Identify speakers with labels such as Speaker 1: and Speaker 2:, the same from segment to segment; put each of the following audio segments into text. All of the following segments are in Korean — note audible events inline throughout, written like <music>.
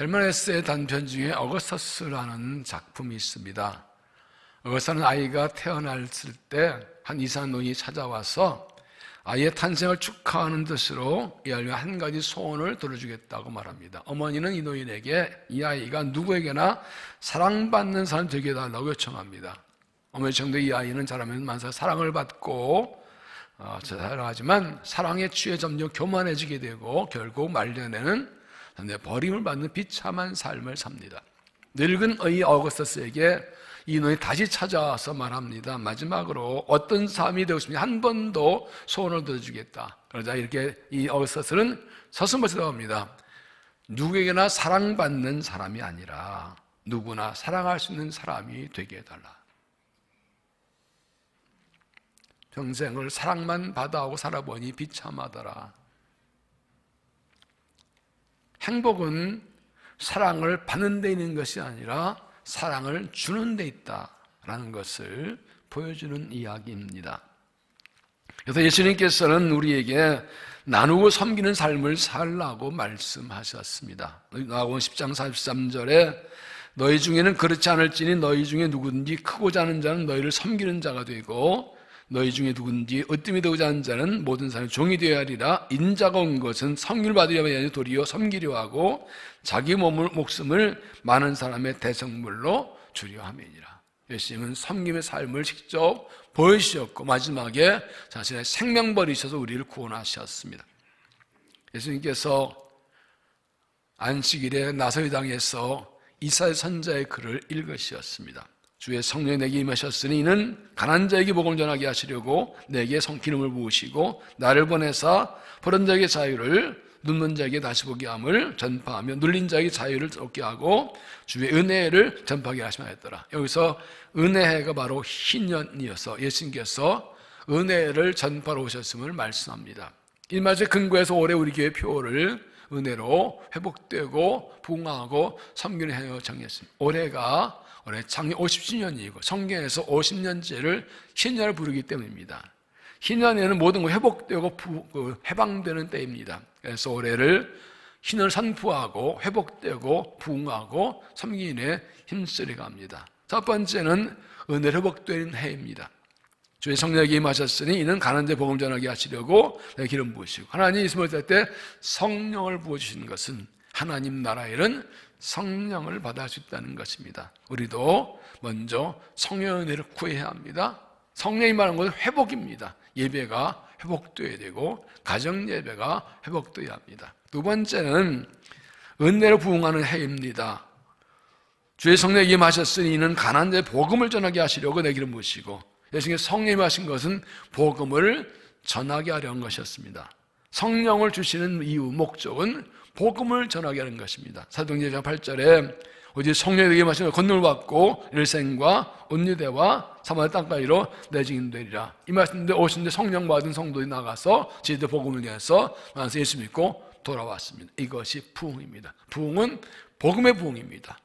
Speaker 1: 헬머네스의 단편 중에 어거스터스라는 작품이 있습니다. 어거스터는 아이가 태어났을 때 한 이산 노인이 찾아와서 아이의 탄생을 축하하는 뜻으로 이 아이가 한 가지 소원을 들어주겠다고 말합니다. 어머니는 이 노인에게 이 아이가 누구에게나 사랑받는 사람 되게 해달라고 요청합니다. 어머니 정도 이 아이는 자라면 만사 사랑을 받고 어, 자라하지만 사랑에 취해 점점 교만해지게 되고 결국 말년에는 버림을 받는 비참한 삶을 삽니다. 늙은 의 어거스터스에게 이 노인이 다시 찾아와서 말합니다. 마지막으로 어떤 삶이 되고 싶으면 한 번도 소원을 들어주겠다. 그러자 이렇게 이 어거스터스는 서슴없이 나옵니다. 누구에게나 사랑받는 사람이 아니라 누구나 사랑할 수 있는 사람이 되게 해달라. 평생을 사랑만 받아오고 살아보니 비참하더라. 행복은 사랑을 받는 데 있는 것이 아니라 사랑을 주는 데 있다라는 것을 보여주는 이야기입니다. 그래서 예수님께서는 우리에게 나누고 섬기는 삶을 살라고 말씀하셨습니다. 나고온 10장 43절에 너희 중에는 그렇지 않을지니 너희 중에 누구든지 크고자 하는 자는 너희를 섬기는 자가 되고 너희 중에 누군지 으뜸이 되고자 하는 자는 모든 사람이 종이 되어야 하리라. 인자가 온 것은 성기를 받으려면 아니라 도리어 섬기려 하고 자기 몸을 목숨을 많은 사람의 대성물로 주려 함이니라. 예수님은 섬김의 삶을 직접 보여주셨고 마지막에 자신의 생명 버리셔서 우리를 구원하셨습니다. 예수님께서 안식일에 나서의 당에서 이사의 선자의 글을 읽으셨습니다 주의 성령이 내게 임하셨으니 이는 가난 자에게 복음을 전하게 하시려고 내게 성기름을 부으시고 나를 보내사 버른 자에게 자유를 눕는 자에게 다시 보게 함을 전파하며 눌린 자에게 자유를 얻게 하고 주의 은혜를 전파하게 하시면 했더라. 여기서 은혜가 바로 희년이어서 예수님께서 은혜를 전파로 오셨음을 말씀합니다. 이 말의 근거에서 올해 우리 교회 표를 은혜로 회복되고 부흥하고 섬기는 해로 정했습니다. 올해가 올해 창립 50주년이고 성경에서 50년째를 희년을 부르기 때문입니다. 희년에는 모든 것 회복되고 부, 그 해방되는 때입니다. 그래서 올해를 희년을 선포하고 회복되고 부흥하고 섬기인에 힘쓰리가 합니다. 첫 번째는 은혜 회복되는 해입니다. 주의 성령이 임하셨으니 이는 가난 자 복음 전하게 하시려고 내 기름 부으시고 하나님 있음을 때 성령을 부어주시는 것은 하나님 나라에는 성령을 받을 수 있다는 것입니다. 우리도 먼저 성령의 은혜를 구해야 합니다. 성령이 말하는 것은 회복입니다. 예배가 회복돼야 되고 가정 예배가 회복돼야 합니다. 두 번째는 은혜로 부응하는 해입니다. 주의 성령이 임하셨으니 이는 가난 자의 복음을 전하게 하시려고 내 기름 부으시고 예수님께 성령이 하신 것은 복음을 전하게 하려는 것이었습니다. 성령을 주시는 이유, 목적은 복음을 전하게 하는 것입니다. 사도행전 8절에 오직 성령에게 마시는 건능을 받고 일생과 온유대와 사마리 땅까지로 내 증인 되리라. 이 말씀인데 오신데 성령 받은 성도들이 나가서 제대 복음을 위해서 예수 믿고 돌아왔습니다. 이것이 부흥입니다. 부흥은 복음의 부흥입니다.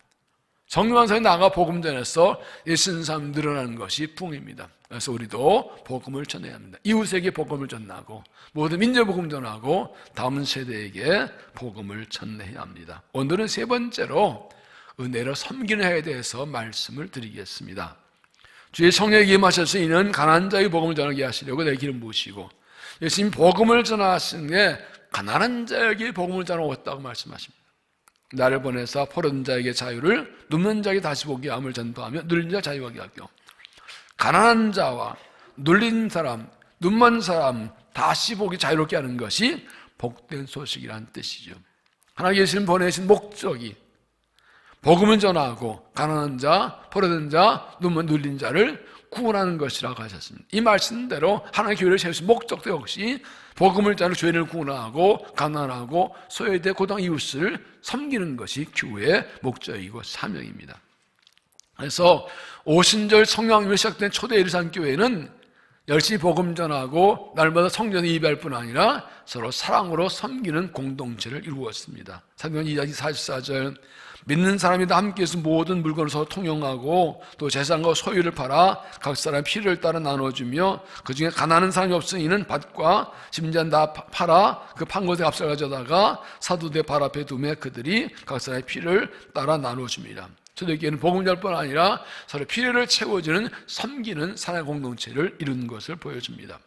Speaker 1: 정령한사에 나가 복음 전해서 예수는 사람 늘어나는 것이 부흥입니다. 그래서 우리도 복음을 전해야 합니다. 이웃에게 복음을 전하고 모든 민족 복음 전하고 다음 세대에게 복음을 전해야 합니다. 오늘은 세 번째로 은혜로 섬기는 해에 대해서 말씀을 드리겠습니다. 주의 성령이 임하셔서 이는 가난한 자의 복음을 전하게 하시려고 내 기름 부으시고 예수님 복음을 전하시는 게 가난한 자에게 복음을 전하고 말씀하십니다. 나를 보내서 포른 자에게 자유를 눕는 자에게 다시 보게 함을 전파하며 눌린 자 자유하게 하고 가난한 자와 눌린 사람, 눈먼 사람 다시 보기 자유롭게 하는 것이 복된 소식이란 뜻이죠. 하나님 예수님 보내신 목적이 복음을 전하고 가난한 자, 포로된 자, 눈먼 눌린 자를 구원하는 것이라고 하셨습니다. 이 말씀대로 하나님 교회를 세우신 목적도 역시 복음을 전하고 죄인을 구원하고 가난하고 소외돼 고당 이웃을 섬기는 것이 교회의 목적이고 사명입니다. 그래서 오신절 성령이 시작된 초대 예루살렘 교회는 열심히 복음 전하고 날마다 성전에 예배할 뿐 아니라 서로 사랑으로 섬기는 공동체를 이루었습니다. 사도행 2장 44절 믿는 사람이 다 함께해서 모든 물건을 서로 통용하고 또 재산과 소유를 팔아 각 사람 필요를 따라 나눠주며 그 중에 가난한 사람이 없으니는 밭과 심지어 다 파- 팔아 그 판 것에 값을 가져다가 사도대 발 앞에 두며 그들이 각 사람의 필요를 따라 나눠줍니다. 저들에게는 복음자뿐 아니라 서로 필요를 채워주는 섬기는 사랑 공동체를 이룬 것을 보여줍니다.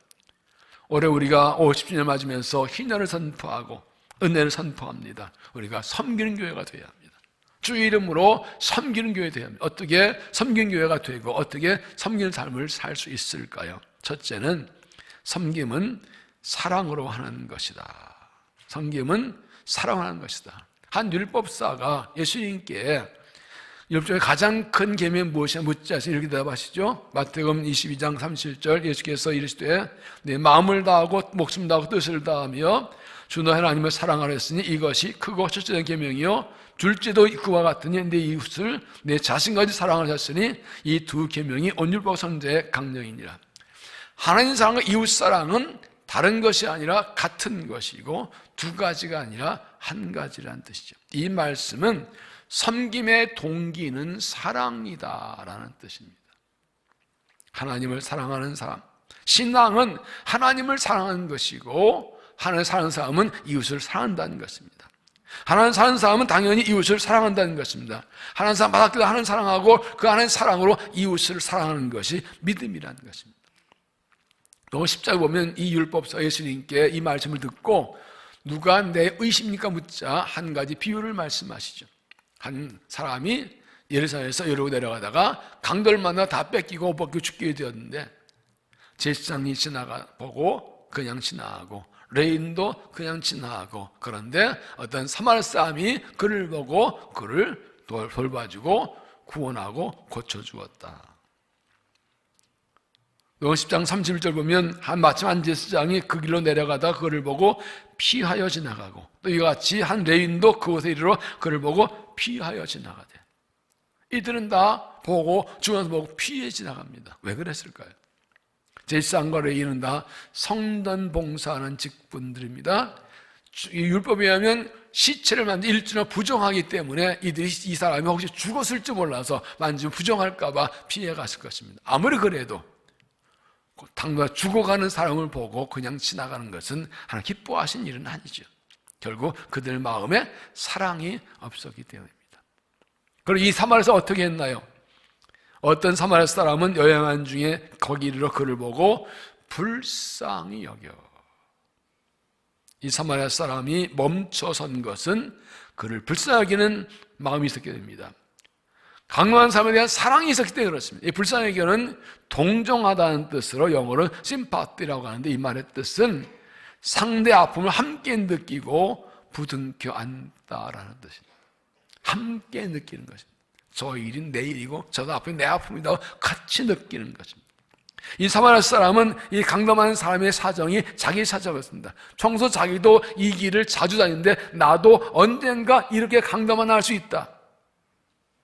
Speaker 1: 올해 우리가 50주년 맞으면서 희년을 선포하고 은혜를 선포합니다. 우리가 섬기는 교회가 되어야 합니다. 주 이름으로 섬기는 교회 되어야 합니다. 어떻게 섬기는 교회가 되고 어떻게 섬기는 삶을 살 수 있을까요? 첫째는 섬김은 사랑으로 하는 것이다. 섬김은 사랑하는 것이다. 한 율법사가 예수님께 율법중에 가장 큰 계명 무엇이냐 묻지 않으 이렇게 대답하시죠. 마태복음 22장 37절 예수께서 이르시되 내 마음을 다하고 목숨 다하고 뜻을 다하며 주 너 하나님을 사랑하라 했으니 이것이 크고 첫째된 계명이요 둘째도 그와 같으니 내 이웃을 내 자신까지 사랑하라 했으니 이 두 계명이 온율법 선제의 강령이니라. 하나님 사랑과 이웃 사랑은 다른 것이 아니라 같은 것이고 두 가지가 아니라 한 가지라는 뜻이죠. 이 말씀은 섬김의 동기는 사랑이다라는 뜻입니다. 하나님을 사랑하는 사람. 신앙은 하나님을 사랑하는 것이고 하나님을 사랑하는 사람은 이웃을 사랑한다는 것입니다. 하나님 사랑하는 사람은 당연히 이웃을 사랑한다는 것입니다. 하나님 사람 바닥에서 하나님 사랑하고 그 하나님 사랑으로 이웃을 사랑하는 것이 믿음이라는 것입니다. 또 십자가 보면 이 율법사 예수님께 이 말씀을 듣고 누가 내 의십니까 묻자 한 가지 비유를 말씀하시죠. 한 사람이 예루살렘에서 여러 내려가다가 강도를 만나 다 뺏기고 벗겨 죽게 되었는데 제사장이 지나가 보고 그냥 지나가고 레인도 그냥 지나가고 그런데 어떤 사마리 사람이 그를 보고 그를 돌- 돌봐주고 구원하고 고쳐주었다. 요한 10장 31절 보면 한 마침 한 제사장이 그 길로 내려가다 그를 보고 피하여 지나가고 또 이와 같이 한 레인도 그곳에 이르러 그를 보고 피하여 지나가대. 이들은 다 보고 주변에서 보고 피해 지나갑니다. 왜 그랬을까요? 제사장과 레인은 다 성전 봉사하는 직분들입니다. 율법에 의하면 시체를 만지 일주나 부정하기 때문에 이들이 이 사람이 혹시 죽었을지 몰라서 만지면 부정할까봐 피해 갔을 것입니다. 아무리 그래도 당장 죽어가는 사람을 보고 그냥 지나가는 것은 하나 기뻐하신 일은 아니죠. 결국 그들 마음에 사랑이 없었기 때문입니다. 그리고 이 사마리아에서 어떻게 했나요? 어떤 사마리아 사람은 여행한 중에 거기 이르러 그를 보고 불쌍히 여겨. 이 사마리아 사람이 멈춰선 것은 그를 불쌍하기는 마음이 있었게 됩니다. 강한 사람에 대한 사랑이 있었기 때문에 그렇습니다. 이 불쌍의 견은 동정하다는 뜻으로 영어로 심파티라고 하는데 이 말의 뜻은 상대 아픔을 함께 느끼고 부둥켜 안다라는 뜻입니다. 함께 느끼는 것입니다. 저 일이 내 일이고 저도 아픔이 내 아픔이다 같이 느끼는 것입니다. 이 사마리아 사람은 이 강dom한 사람의 사정이 자기 사정이었습니다. 평소 자기도 이 길을 자주 다니는데 나도 언젠가 이렇게 강dom만 할수 있다.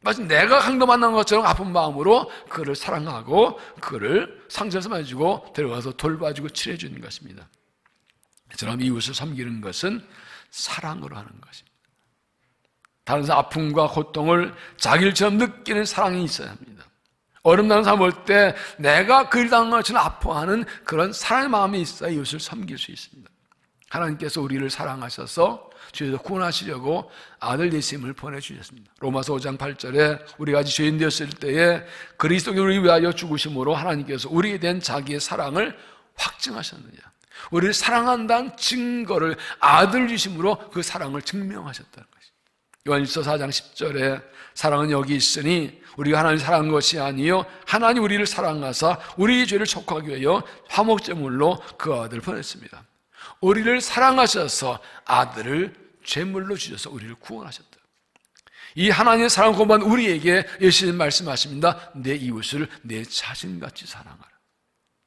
Speaker 1: 마치 내가 강도 만난 것처럼 아픈 마음으로 그를 사랑하고 그를 상처에서 만지고 데려가서 돌봐주고 칠해주는 것입니다. 저처럼 이웃을 섬기는 것은 사랑으로 하는 것입니다. 다른 사람 아픔과 고통을 자기일처럼 느끼는 사랑이 있어야 합니다. 어렵다는 사람 볼때 내가 그일 당한 것처럼 아파하는 그런 사랑의 마음이 있어야 이웃을 섬길 수 있습니다. 하나님께서 우리를 사랑하셔서 죄에서 구원하시려고 아들 예수님을 보내주셨습니다. 로마서 5장 8절에 우리가 아직 죄인 되었을 때에 그리스도께 우리 위하여 죽으심으로 하나님께서 우리에 대한 자기의 사랑을 확증하셨느냐. 우리를 사랑한다는 증거를 아들 주심으로 그 사랑을 증명하셨다는 것입니다. 요한일서 4장 10절에 사랑은 여기 있으니 우리가 하나님을 사랑한 것이 아니요 하나님 우리를 사랑하사 우리의 죄를 촉하기 위하여 화목제물로 그 아들을 보냈습니다. 우리를 사랑하셔서 아들을 제물로 주셔서 우리를 구원하셨다. 이 하나님의 사랑 고만 우리에게 예수님 말씀하십니다. 내 이웃을 내 자신같이 사랑하라.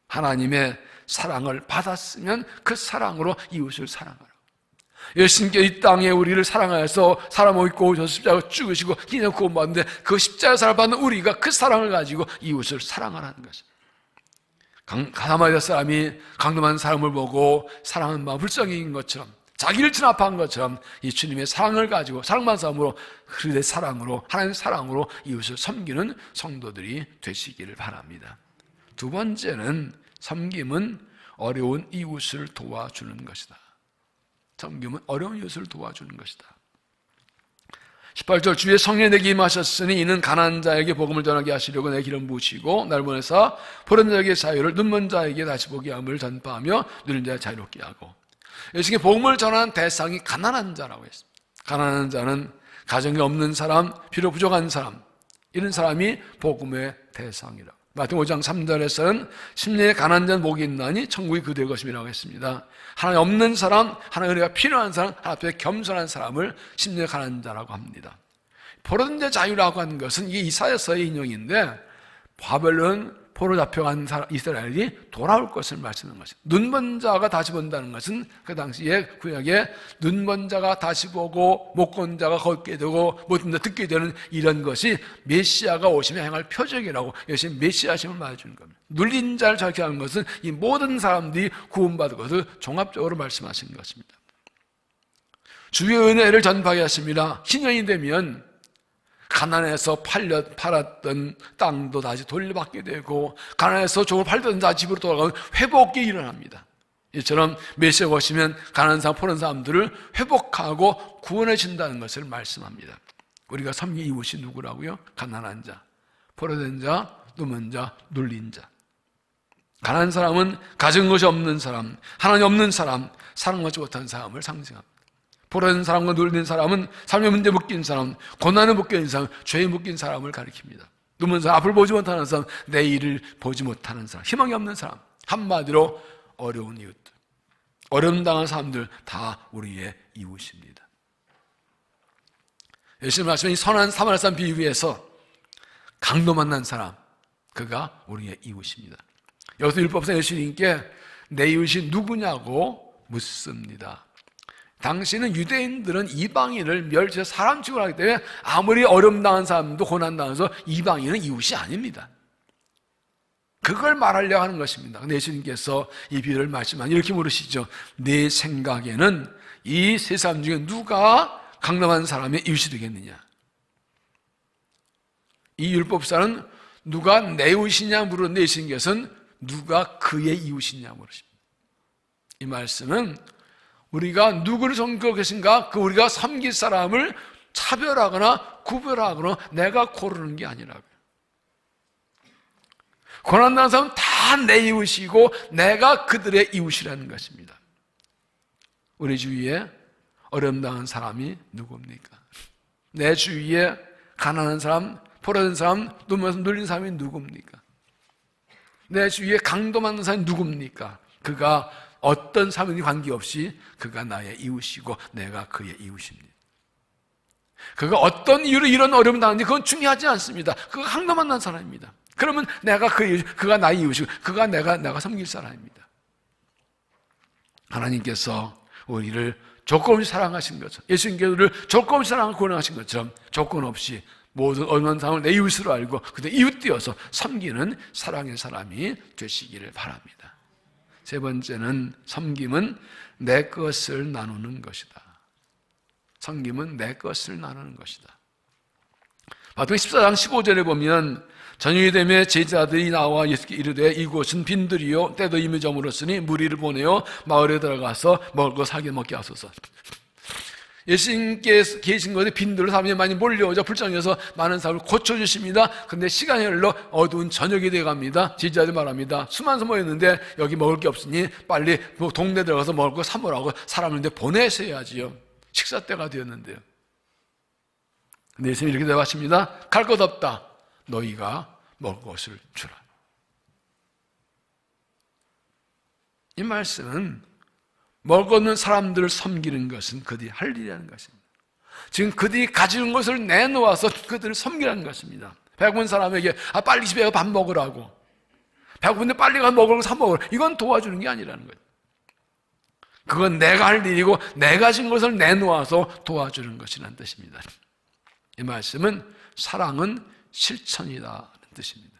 Speaker 1: 하나님의 사랑을 받았으면 그 사랑으로 이웃을 사랑하라. 예수님께 이 땅에 우리를 사랑하여서 사람 입고 오셔서 십자가 죽으시고 기념 구원받는데 그 십자가 사랑 받는 우리가 그 사랑을 가지고 이웃을 사랑하라는 것입니다. 강, 가다마리아 사람이 강동한 사람을 보고 사랑하는 마음 불쌍인 것처럼 자기를 진압한 것처럼 이 주님의 사랑을 가지고 사랑만 싸움으로 그리스도의 사랑으로 하나님의 사랑으로 이웃을 섬기는 성도들이 되시기를 바랍니다. 두 번째는 섬김은 어려운 이웃을 도와주는 것이다. 섬김은 어려운 이웃을 도와주는 것이다. 18절 주의 성령 내게 임하셨으니 이는 가난한 자에게 복음을 전하게 하시려고 내 기름 부으시고 날 보내사 보는 자에게 자유를 눈먼 자에게 다시 보게 함을 전파하며 누린 자를 자유롭게 하고 예수님께 복음을 전하는 대상이 가난한 자라고 했습니다. 가난한 자는 가정이 없는 사람, 필요 부족한 사람 이런 사람이 복음의 대상이라. 마태 5장 3절에서는 심령에 가난한 자는 복이 있나니 천국이 그들의 것임이라고 했습니다. 하나님 없는 사람, 하나님 은혜가 필요한 사람, 하나님 앞에 겸손한 사람을 심령에 가난한 자라고 합니다. 자 자유라고 하는 것은 이게 이사야서의 인용인데 바벨론 포로 잡혀간 이스라엘이 돌아올 것을 말씀하는 것입니다. 눈먼 자가 다시 본다는 것은 그 당시에 구약에 눈먼 자가 다시 보고 못본 자가 걷게 되고 못 듣게 되는 이런 것이 메시아가 오시면 행할 표적이라고 예수님 메시아심을 말해주는 겁니다. 눌린 자를 저렇게 하는 것은 이 모든 사람들이 구원받은 것을 종합적으로 말씀하시는 것입니다. 주의 은혜를 전파하게 하십니다. 신년이 되면 가난해서 팔려 팔았던 땅도 다시 돌려받게 되고 가난해서 종을 팔던 자 집으로 돌아가는 회복이 일어납니다. 이처럼 메시아가 오시면 가난한 사람, 포른 사람들을 회복하고 구원해 준다는 것을 말씀합니다. 우리가 섬기 이웃이 누구라고요? 가난한 자, 포로된 자, 누먼 자, 눌린 자. 가난한 사람은 가진 것이 없는 사람, 하나님 없는 사람, 사랑받지 못한 사람을 상징합니다. 보라는 사람과 놀리는 사람은 삶의 문제 묶인 사람, 고난을 묶인 사람, 죄에 묶인 사람을 가리킵니다. 눈먼 사람, 앞을 보지 못하는 사람, 내일을 보지 못하는 사람, 희망이 없는 사람. 한마디로 어려운 이웃들. 어려움 당한 사람들 다 우리의 이웃입니다. 예수님 말씀이 선한 사마리 사람 비유에서 강도 만난 사람, 그가 우리의 이웃입니다. 여기서 율법상 예수님께 내 이웃이 누구냐고 묻습니다. 당시는 유대인들은 이방인을 멸치해 사람 취급을 하기 때문에 아무리 어려움 당한 사람도 고난 당해서 이방인은 이웃이 아닙니다. 그걸 말하려 하는 것입니다. 근데 예수님께서 이 비유를 말씀하니 이렇게 물으시죠. 내 생각에는 이 세 사람 중에 누가 강남한 사람의 이웃이 되겠느냐? 이 율법사는 누가 내 이웃이냐 물었는데 예수님께서는 누가 그의 이웃이냐 물으십니다. 이 말씀은 우리가 누구를 섬기고 계신가? 그 우리가 섬길 사람을 차별하거나 구별하거나 내가 고르는 게 아니라고요. 고난당한 사람은 다 내 이웃이고 내가 그들의 이웃이라는 것입니다. 우리 주위에 어려움 당한 사람이 누굽니까? 내 주위에 가난한 사람, 포로된 사람, 눈면서 눌린 사람이 누굽니까? 내 주위에 강도 맞는 사람이 누굽니까? 그가 어떤 사명이 관계없이 그가 나의 이웃이고 내가 그의 이웃입니다. 그가 어떤 이유로 이런 어려움을 당하는지 그건 중요하지 않습니다. 그가 항도 만난 사람입니다. 그러면 내가 그 이웃, 그가 나의 이웃이고 그가 내가 내가 섬길 사람입니다. 하나님께서 우리를 조건 없이 사랑하신 것처럼 예수님께서 를 조건 없이 사랑하고 구원하신 것처럼 조건 없이 모든 어려운 사람을 내 이웃으로 알고 그들 이웃 되어서 섬기는 사랑의 사람이 되시기를 바랍니다. 세 번째는 섬김은 내 것을 나누는 것이다. 섬김은 내 것을 나누는 것이다. 마태복 14장 15절에 보면 저녁이 되매 제자들이 나와 예수께 이르되 이곳은 빈들이요 때도 이미 저물었으니 무리를 보내어 마을에 들어가서 먹을 거 사게 먹게 하소서. 예수님께 계신 곳에 빈들로 사람이 많이 몰려오자 불쌍해서 많은 사람을 고쳐주십니다. 근데 시간이 흘러 어두운 저녁이 돼갑니다. 지지자들 말합니다. 수만 모였는데 여기 먹을 게 없으니 빨리 뭐 동네 들어가서 먹을 거 사모라고 사람을 보내셔야지요. 식사 때가 되었는데요. 근데 예수님이 이렇게 대답하십니다. 갈 것 없다. 너희가 먹을 것을 주라. 이 말씀은 먹을 없는 사람들을 섬기는 것은 그들이 할 일이라는 것입니다. 지금 그들이 가지는 것을 내놓아서 그들을 섬기라는 것입니다. 배고픈 사람에게 아 빨리 집에 가서 밥 먹으라고. 배고픈데 빨리 먹을 거사 먹으라. 이건 도와주는 게 아니라는 거예요. 그건 내가 할 일이고 내가 가진 것을 내놓아서 도와주는 것이라는 뜻입니다. 이 말씀은 사랑은 실천이라는 뜻입니다.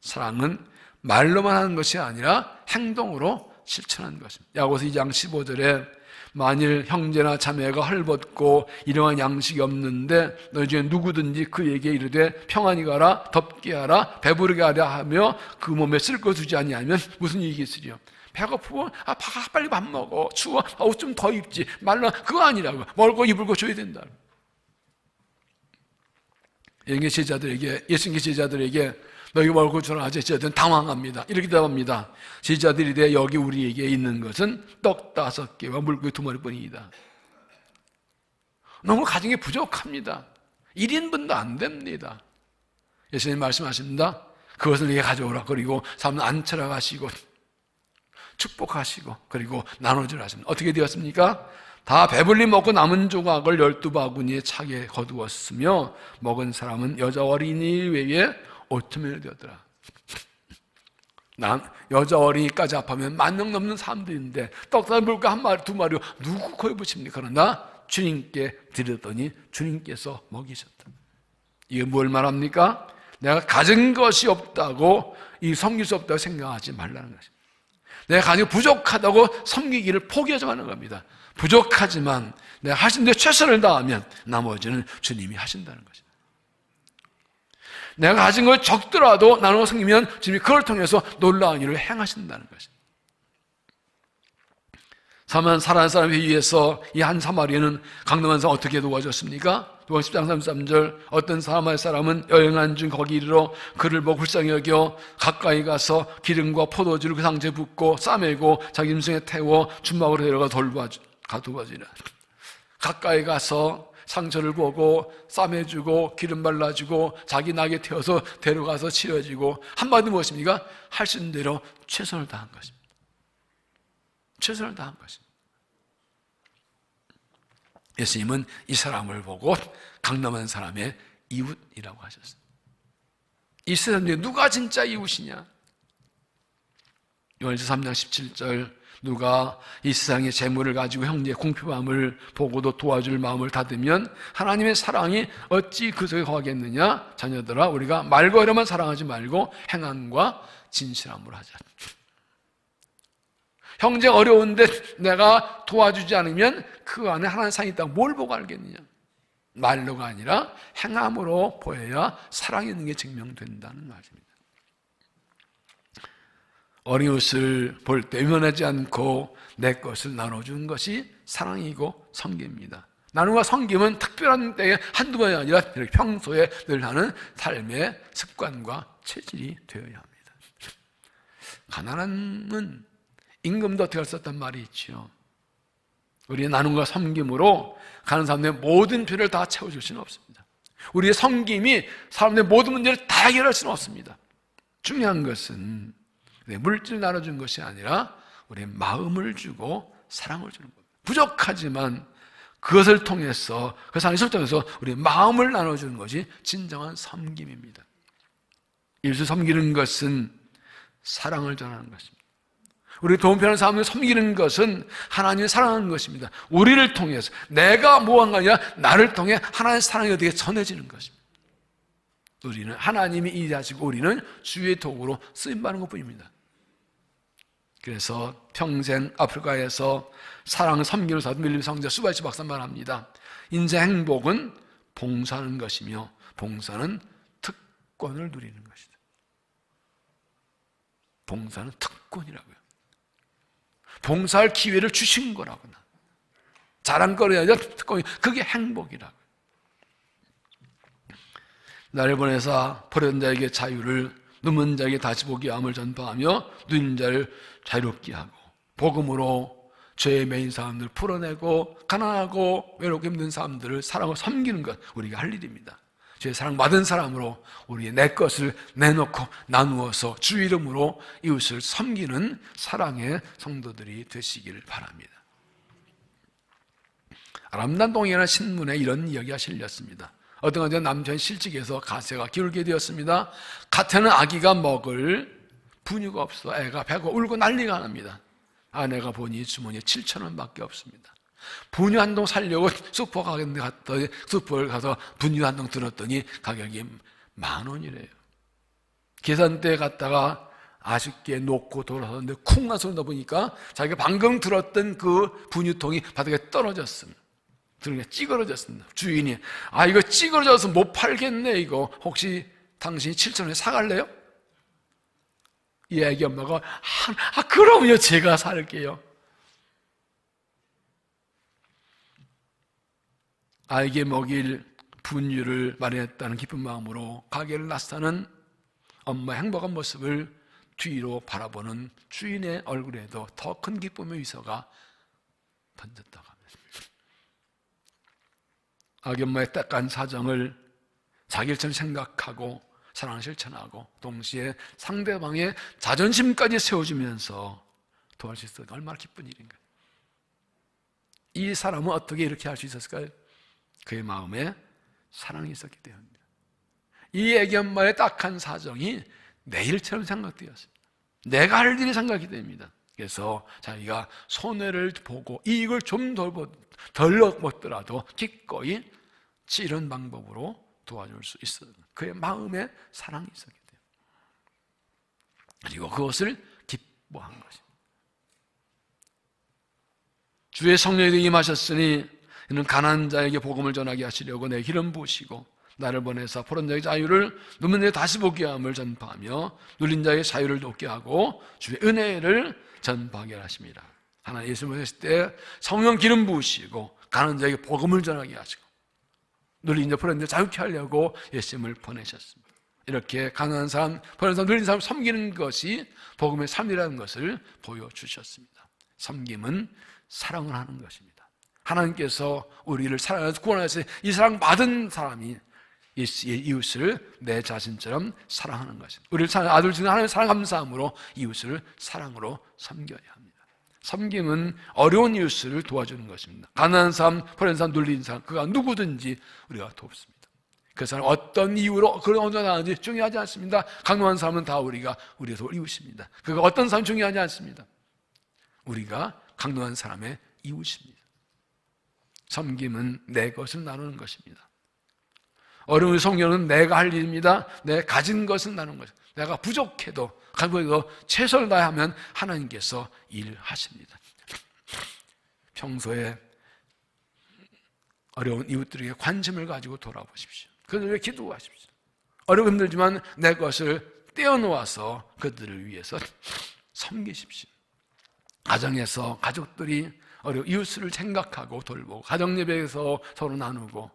Speaker 1: 사랑은 말로만 하는 것이 아니라 행동으로 실천하는 것입니다. 야고보서 2장 15절에 만일 형제나 자매가 헐벗고 일용할 양식이 없는데 너희 중에 누구든지 그에게 이르되 평안히 가라 덥게 하라 배부르게 하라 하며 그 몸에 쓸거 두지 아니하면 무슨 이익이 있으리요? 배고프면 아 빨리 밥 먹어. 추워. 아, 옷좀 더 입지. 말라 그거 아니라고. 먹고 입을 거 줘야 된다. 예수님의 제자들에게 예수님의 제자들에게 너희 주라 하자 제자들은 당황합니다. 이렇게 대답합니다. 제자들이 되 여기 우리에게 있는 것은 떡 다섯 개와 물고기 두 마리뿐이다. 너무 가정이 부족합니다. 1인분도 안 됩니다. 예수님 말씀하십니다. 그것을 내게 가져오라 그리고 사람은 앉혀라 가시고 축복하시고 그리고 나눠주라 하십니다. 어떻게 되었습니까? 다 배불리 먹고 남은 조각을 열두 바구니에 차게 거두었으며 먹은 사람은 여자 어린이 외에 오천명이 되었더라. 난 여자 어린이까지 합하면 만 명 넘는 사람들인데 떡살 물가 한 마리 두 마리 누구 코에 붙입니까? 그러나 주님께 드렸더니 주님께서 먹이셨다. 이게 뭘 말합니까? 내가 가진 것이 없다고 이 섬길 수 없다고 생각하지 말라는 것입니다. 내가 가지고 부족하다고 섬기기를 포기하지 말는 겁니다. 부족하지만 내가 하신 데 최선을 다하면 나머지는 주님이 하신다는 것입니다. 내가 가진 걸 적더라도 나누어 섬기면 주님이 그걸 통해서 놀라운 일을 행하신다는 것입니다. 사만 살아난 사람에 의해서 이 한 사마리아는 강남한 사 어떻게 도와줬습니까? 누가 10장 33절 어떤 사마리아 사람은 여행한 중 거기 이르러 그를 보고 불쌍히 여겨 가까이 가서 기름과 포도주를 그 상자에 붓고 싸매고 자기 임승에 태워 주막으로 데려가 돌봐주 가두어지라. 가까이 가서 상처를 보고 싸매주고 기름 발라주고 자기 낙에 태워서 데려가서 치러지고 한마디 무엇입니까? 할 수 있는 대로 최선을 다한 것입니다. 최선을 다한 것입니다. 예수님은 이 사람을 보고 강남한 사람의 이웃이라고 하셨어요. 이 세상 중에 누가 진짜 이웃이냐? 요한일서 3장 17절 누가 이 세상의 재물을 가지고 형제의 공평함을 보고도 도와줄 마음을 닫으면 하나님의 사랑이 어찌 그 속에 거하겠느냐? 자녀들아 우리가 이러만 사랑하지 말고 행함과 진실함으로 하자. 형제 어려운데 내가 도와주지 않으면 그 안에 하나님 사랑이 있다고 뭘 보고 알겠느냐? 말로가 아니라 행함으로 보여야 사랑이 있는 게 증명된다는 말입니다. 어려웃을 볼 때 외면하지 않고 내 것을 나눠주는 것이 사랑이고 성기입니다. 나눔과 성김은 특별한 때에 한두 번이 아니라 평소에 늘 하는 삶의 습관과 체질이 되어야 합니다. 가난한은 임금도 어떻게 없단 말이 있죠. 우리의 나눔과 섬김으로 가는 사람들의 모든 필요를 다 채워줄 수는 없습니다. 우리의 섬김이 사람들의 모든 문제를 다 해결할 수는 없습니다. 중요한 것은 물질 나눠준 것이 아니라 우리의 마음을 주고 사랑을 주는 겁니다. 부족하지만 그것을 통해서 그 사랑을 통해서 우리의 마음을 나눠주는 것이 진정한 섬김입니다. 예수 섬기는 것은 사랑을 전하는 것입니다. 우리 도움 편한 사람을 섬기는 것은 하나님을 사랑하는 것입니다. 우리를 통해서 내가 뭐한 거 아니라 나를 통해 하나님의 사랑이 어떻게 전해지는 것입니다. 우리는 하나님이 일하시고 우리는 주의 도구로 쓰임 받는 것뿐입니다. 그래서 평생 아프리카에서 사랑 섬기는 사도 밀림 성자 수바이치 박사 말합니다. 인생 행복은 봉사하는 것이며 봉사는 특권을 누리는 것이다. 봉사는 특권이라고요. 봉사할 기회를 주신 거라구나. 자랑거리가 특권이 그게 행복이라고. 나를 보내사 버린 자에게 자유를 눈먼 자에게 다시 보기 암을 전파하며 누린 자를 자유롭게 하고 복음으로 죄의 메인 사람들을 풀어내고 가난하고 외롭고 힘든 사람들을 사랑하고 섬기는 것 우리가 할 일입니다. 죄 사랑 받은 사람으로 우리의 내 것을 내놓고 나누어서 주 이름으로 이웃을 섬기는 사랑의 성도들이 되시기를 바랍니다. 아람단 동이라는 신문에 이런 이야기가 실렸습니다. 어떤 언제 남편 실직해서 가세가 기울게 되었습니다. 갓에는 아기가 먹을 분유가 없어 애가 배고 울고 난리가 납니다. 아내가 보니 주머니에 7천 원밖에 없습니다. 분유 한 동 살려고 <laughs> 슈퍼 가는데 갔더니 슈퍼를 가서 분유 한 동 들었더니 가격이 만 원이래요. 계산대에 갔다가 아쉽게 놓고 돌아섰는데 쿵 하는 소리 나 보니까 자기가 방금 들었던 그 분유통이 바닥에 떨어졌습니다. 등에 찌그러졌습니다. 주인이 아 이거 찌그러져서 못 팔겠네 이거 혹시 당신이 7천 원에 사갈래요? 이 애기 엄마가 아, 아 그럼요 제가 살게요. 아이에게 먹일 분유를 마련했다는 기쁜 마음으로 가게를 나서는 엄마의 행복한 모습을 뒤로 바라보는 주인의 얼굴에도 더 큰 기쁨의 위서가 번졌다 엄마의 딱한 사정을 자기 일처럼 생각하고 사랑을 실천하고 동시에 상대방의 자존심까지 세워주면서 도와줄 수 있었던 얼마나 기쁜 일인가. 이 사람은 어떻게 이렇게 할 수 있었을까요? 그의 마음에 사랑이 있었기 때문입니다. 이 애기 엄마의 딱한 사정이 내 일처럼 생각되었습니다. 내가 할 일이 생각이 됩니다. 그래서 자기가 손해를 보고 이익을 좀덜 얻더라도 기꺼이 이런 방법으로 도와줄 수 있어요. 그의 마음에 사랑이 있었기 때문에. 그리고 그것을 기뻐한 것입니다. 주의 성령이 되게 마셨으니 이는 가난한 자에게 복음을 전하게 하시려고 내 기름 부으시고 나를 보내사 포른 자의 자유를 누면 자 다시 보게 함을 전파하며 눌린 자의 자유를 돕게 하고 주의 은혜를 전파하게 하십니다. 하나님 예수 보냈을 때 성령 기름 부으시고 가난한 자에게 복음을 전하게 하시고 눌린 자 포른 자 자유케 하려고 예수님을 보내셨습니다. 이렇게 가난한 사람, 포른 사람, 눌린 사람 섬기는 것이 복음의 삶이라는 것을 보여주셨습니다. 섬김은 사랑을 하는 것입니다. 하나님께서 우리를 사랑해서 구원하셔서 이 사랑 받은 사람이 이웃을 내 자신처럼 사랑하는 것입니다. 우리를 아들 중에 하나님의 사랑 감사함으로 이웃을 사랑으로 섬겨야 합니다. 섬김은 어려운 이웃을 도와주는 것입니다. 가난한 사람, 버린 사람, 눌린 사람, 그가 누구든지 우리가 돕습니다. 그 사람 어떤 이유로 그런 언제 나는지 중요하지 않습니다. 강요한 사람은 다 우리가 우리의 이웃입니다. 그가 어떤 사람 중요하지 않습니다. 우리가 강요한 사람의 이웃입니다. 섬김은 내 것을 나누는 것입니다. 어려운 성령은 내가 할 일입니다. 내 가진 것을 나누는 것. 내가 부족해도 가지고 최선을 다하면 하나님께서 일하십니다. 평소에 어려운 이웃들에게 관심을 가지고 돌아보십시오. 그들을 기도하십시오. 어려고 힘들지만 내 것을 떼어놓아서 그들을 위해서 <laughs> 섬기십시오. 가정에서 가족들이 어려 이웃을 생각하고 돌보고 가정 예배에서 서로 나누고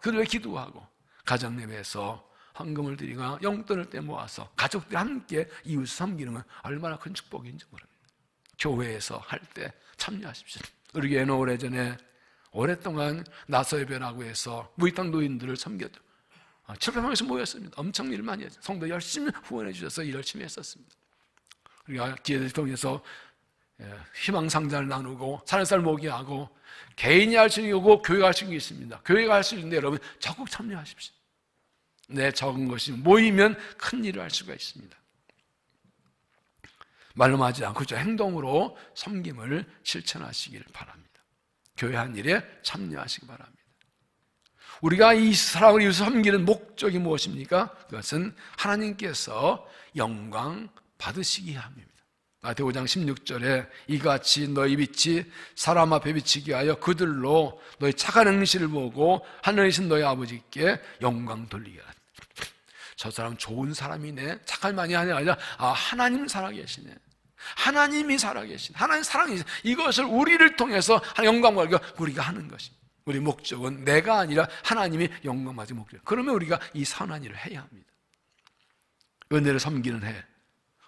Speaker 1: 그들을 기도하고 가정 예배에서 헌금을 드리거나 용돈을 떼 모아서 가족들이 함께 이웃 섬기는 건 얼마나 큰 축복인지 모릅니다. 교회에서 할 때 참여하십시오. 교회는 오래전에 오랫동안 나서 예배라고 해서 무익당 노인들을 섬겼죠. 700명에서 모였습니다. 엄청 일 많이 했죠. 성도 열심히 후원해 주셔서 열심히 했었습니다. 우리가 기회를 통해서 예, 희망 상자를 나누고 사는 살 모기하고 개인이 할 수 있는 거고 교회가 할 수 있는 게 있습니다. 교회가 할 수 있는데 여러분 적극 참여하십시오. 내 적은 것이 모이면 큰 일을 할 수가 있습니다. 말로만 하지 않고 저 행동으로 섬김을 실천하시기를 바랍니다. 교회 한 일에 참여하시기 바랍니다. 우리가 이 사랑을 이웃을 섬기는 목적이 무엇입니까? 그것은 하나님께서 영광 받으시기 합니다. 마태오 5장 16절에 이같이 너희 빛이 사람 앞에 비치게 하여 그들로 너희 착한 행실을 보고 하늘이신 너희 아버지께 영광 돌리게 하라. 저 사람 좋은 사람이네. 착할 많이 아니라 아 하나님 살아계시네. 하나님이 살아계신 하나님 사랑이 이것을 우리를 통해서 영광 받고 우리가 하는 것입니다. 우리 목적은 내가 아니라 하나님이 영광 받을 목적. 그러면 우리가 이 선한 일을 해야 합니다. 은혜를 섬기는 해.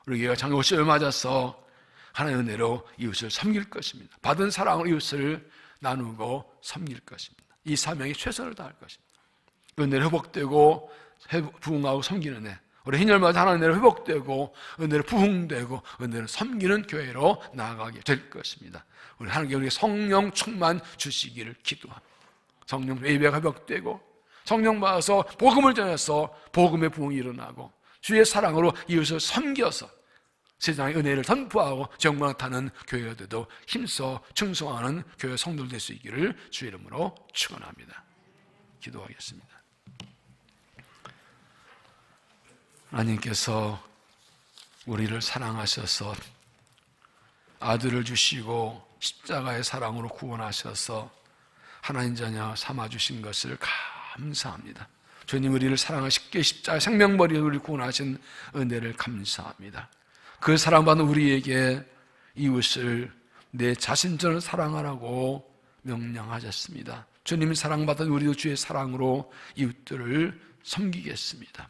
Speaker 1: 우리 교회가 장로 시험을 맞아서 하나의 은혜로 이웃을 섬길 것입니다. 받은 사랑으로 이웃을 나누고 섬길 것입니다. 이 사명에 최선을 다할 것입니다. 은혜를 회복되고 부흥하고 섬기는 애. 우리 하나의 은혜를 회복되고 은혜를 부흥되고 은혜를 섬기는 교회로 나아가게 될 것입니다. 우리 하나님께 우리 성령 충만 주시기를 기도합니다. 성령 예배가 회복되고 성령 받아서 복음을 전해서 복음의 부흥이 일어나고 주의 사랑으로 이웃을 섬겨서 세상의 은혜를 선포하고 정말 타는 교회들도 힘써 충성하는 교회 성도들 될 수 있기를 주의 이름으로 축원합니다. 기도하겠습니다. 하나님께서 우리를 사랑하셔서 아들을 주시고 십자가의 사랑으로 구원하셔서 하나님 자녀 삼아 주신 것을 감사합니다. 주님 우리를 사랑하시기에 십자가 생명버리 우리를 구원하신 은혜를 감사합니다. 그 사랑받는 우리에게 이웃을 내 자신처럼 사랑하라고 명령하셨습니다. 주님이 사랑받은 우리도 주의 사랑으로 이웃들을 섬기겠습니다.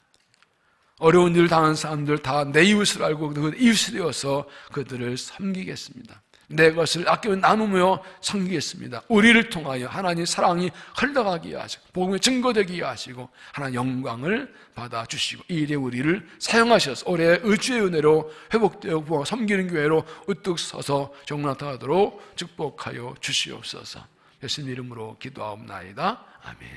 Speaker 1: 어려운 일을 당한 사람들 다 내 이웃을 알고 그 이웃이 되어서 그들을 섬기겠습니다. 내 것을 아끼며 나누며 섬기겠습니다. 우리를 통하여 하나님 사랑이 흘러가게 하시고 복음이 증거되게 하시고 하나님 영광을 받아 주시고 이 일에 우리를 사용하셔서 올해 의주의 은혜로 회복되어 부어 섬기는 교회로 우뚝 서서 정나타하도록 축복하여 주시옵소서. 예수님 이름으로 기도하옵나이다. 아멘.